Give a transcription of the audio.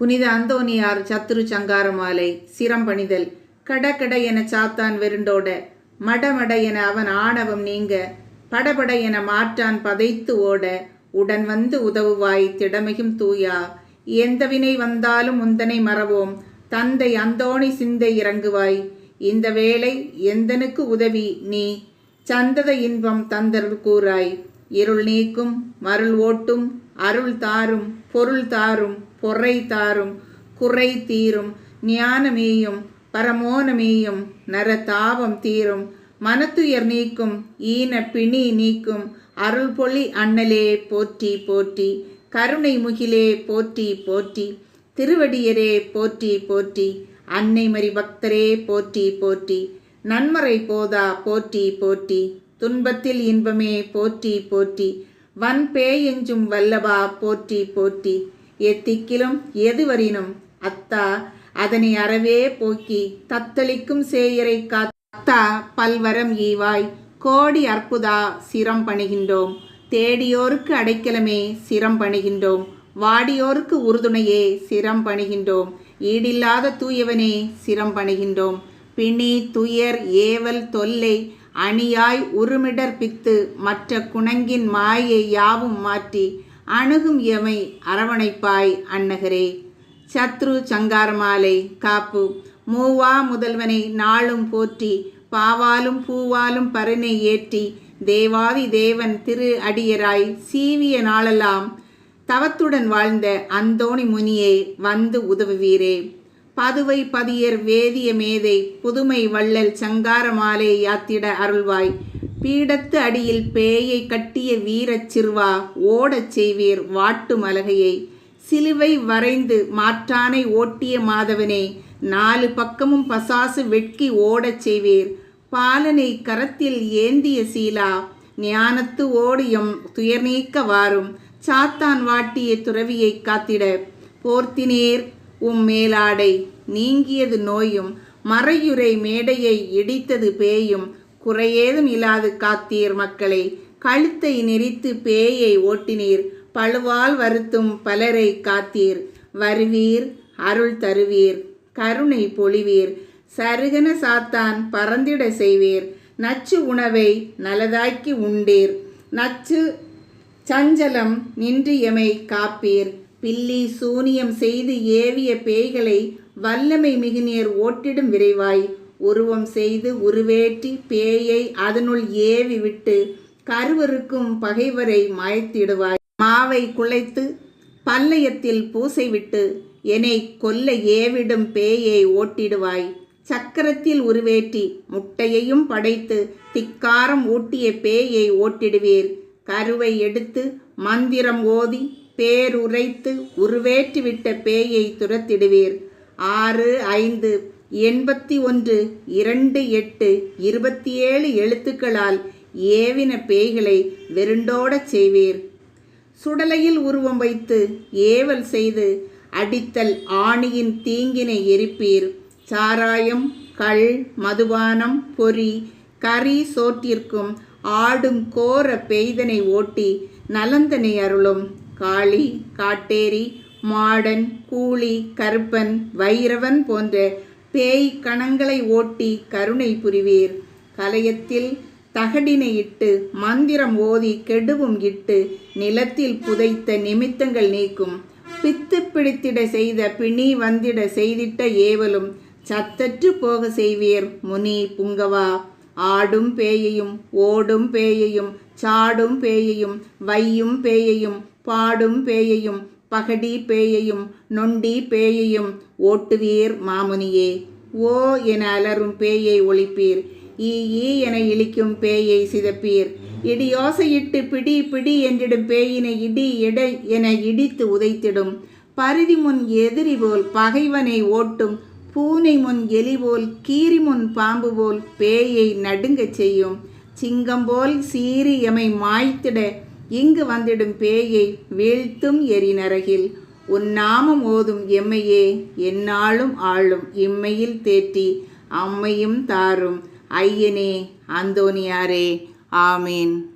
புனித அந்தோனியார் சத்துரு சங்காரமாலை சிரம் பணிதல் கட கட என சாத்தான் வெருண்டோட மடமட என அவன் ஆணவம் நீங்க படபட என மாற்றான் பதைத்து ஓட உடன் வந்து உதவுவாய் திடமிகும் தூயா எந்த வினை வந்தாலும் உந்தனை மறவோம் தந்தை அந்தோணி சிந்தை இறங்குவாய் இந்த வேளை எந்தனுக்கு உதவி நீ? சந்தத இன்பம் தந்தருள் கூறாய் இருள் நீக்கும் மருள் ஓட்டும் அருள் தாரும் பொருள் தாரும். பொறை தாரும் குறை தீரும் ஞானமேயும் பரமோனமேயும் நர தாபம் தீரும். மனத்துயர் நீக்கும் ஈன பிணி நீக்கும் அருள் பொழி அண்ணலே போற்றி போற்றி. கருணை முகிலே போற்றி போற்றி. திருவடியரே போற்றி போற்றி. அன்னை மறி பக்தரே போற்றி போற்றி. நன்மறை போதா போற்றி போற்றி. துன்பத்தில் இன்பமே போற்றி போற்றி. வன் பேயெஞ்சும் வல்லபா போற்றி போற்றி. எத்திக்கிலும் எதுவரினும் அத்தா அதனை அறவே போக்கி தத்தளிக்கும் சேயரை காத்தா பல்வரம் ஈவாய் கோடி அற்புதா சிரம் பணிகின்றோம். தேடியோருக்கு அடைக்கலமே சிரம் பணிகின்றோம். வாடியோருக்கு உறுதுணையே சிரம் பணிகின்றோம். ஈடில்லாத தூயவனே சிரம் பணிகின்றோம். பிணி துயர் ஏவல் தொல்லை அணியாய் உருமிடர் பித்து மற்ற குணங்கின் மாயை யாவும் மாற்றி அணுகும் எமை அரவணைப்பாய் அன்னகரே சத்ரு சங்காரமாலை காப்பு. மூவா முதல்வனை நாளும் போற்றி பாவாலும் பூவாலும் பருனை ஏற்றி தேவாதி தேவன் திரு அடியராய் சீவிய நாளெல்லாம் தவத்துடன் வாழ்ந்த அந்தோணி முனியே வந்து உதவுவீரே. பதுவை பதியர் வேதிய மேதை புதுமை வள்ளல் சங்கார மாலை யாத்திட அருள்வாய் பீடத்து அடியில் பேயை கட்டிய வீரச் சிறுவா ஓடச் செய்வீர் வாட்டு மலகையை. சிலுவை வரைந்து மாற்றானை ஓட்டிய மாதவனே நாலு பக்கமும் பசாசு வெட்கி ஓடச் செய்வீர். பாலனை கரத்தில் ஏந்திய சீலா ஞானத்து ஓடியும் துயர் நீக்க வாரும். சாத்தான் வாட்டிய துறவியை காத்திட போர்த்தினேர் உம் மேலாடை நீங்கியது நோயும். மறையுறை மேடையை இடித்தது பேயும். குறையேதும் இல்லாது காத்தீர் மக்களை. கழுத்தை நெறித்து பேயை ஓட்டினீர். பழுவால் வருத்தும் பலரை காத்தீர். வருவீர் அருள் தருவீர். கருணை பொழிவீர். சருகன சாத்தான் பறந்திட செய்வீர். நச்சு உணவை நலதாக்கி உண்டீர். நச்சு சஞ்சலம் நின்று எமை காப்பீர். பில்லி சூனியம் செய்து ஏவிய பேய்களை வல்லமை மிகுநீர் ஓட்டிடும் விரைவாய். உருவம் செய்து உருவேற்றி பேயை அதனுள் ஏவி விட்டு கருவருக்கும் பகைவரை மாய்த்திடுவாய். மாவை குலைத்து பல்லயத்தில் பூசை விட்டு என்னை கொல்ல ஏவிடும் பேயை ஓட்டிடுவாய். சக்கரத்தில் உருவேற்றி முட்டையையும் படைத்து திக்காரம் ஊட்டிய பேயை ஓட்டிடுவீர். கருவை எடுத்து மந்திரம் ஓதி பேருரைத்து உருவேற்றிவிட்ட பேயை துரத்திடுவீர். ஆறு ஐந்து எண்பத்தி ஒன்று இரண்டு எட்டு இருபத்தி ஏழு எழுத்துக்களால் ஏவின பேய்களை வெருண்டோடச் செய்வீர். சுடலையில் உருவம் வைத்து ஏவல் செய்து அடித்தல் ஆணியின் தீங்கினை எரிப்பீர். சாராயம் கள் மதுபானம் பொறி கறி சோற்றிற்கும் ஆடும் கோர பெய்தனை ஓட்டி நலந்தனை அருளும். காளி காட்டேரி மாடன் கூலி கருப்பன் வைரவன் போன்ற பேய் கணங்களை ஓட்டி கருணை புரிவீர். கலயத்தில் தகடினை இட்டு மந்திரம் ஓதி கெடுவும் இட்டு நிலத்தில் புதைத்த நிமித்தங்கள் நீக்கும். பித்து பிடித்திட செய்த பிணி வந்திட செய்திட்ட ஏவலும் சத்தற்று போக செய்வீர். முனி புங்கவா ஆடும் பேயையும் ஓடும் பேயையும் சாடும் பேயையும் வையும் பேயையும் பாடும் பேயையும் பகடி பேயையும் நொண்டி பேயையும் ஓட்டுவீர் மாமுனியே. ஓ என அலரும் பேயை ஒழிப்பீர். ஈ ஈ என இழிக்கும் பேயை சிதப்பீர். இடியோசையிட்டு பிடி பிடி என்றிடும் பேயினை இடி எடை என இடித்து உதைத்திடும். பருதி முன் எதிரி போல் பகைவனை ஓட்டும். பூனை முன் எலி போல் கீரி முன் பாம்பு போல் பேயை நடுங்கச் செய்யும். சிங்கம் போல் சீறி எமை மாய்த்திட இங்கு வந்திடும் பேயை வீழ்த்தும் எரிநரகில். உன் நாமம் ஓதும் எம்மையே எந்நாளும் ஆளும் இம்மையில் தேற்றி அம்மையும் தாரும். ஐயனே அந்தோனியாரே ஆமேன்.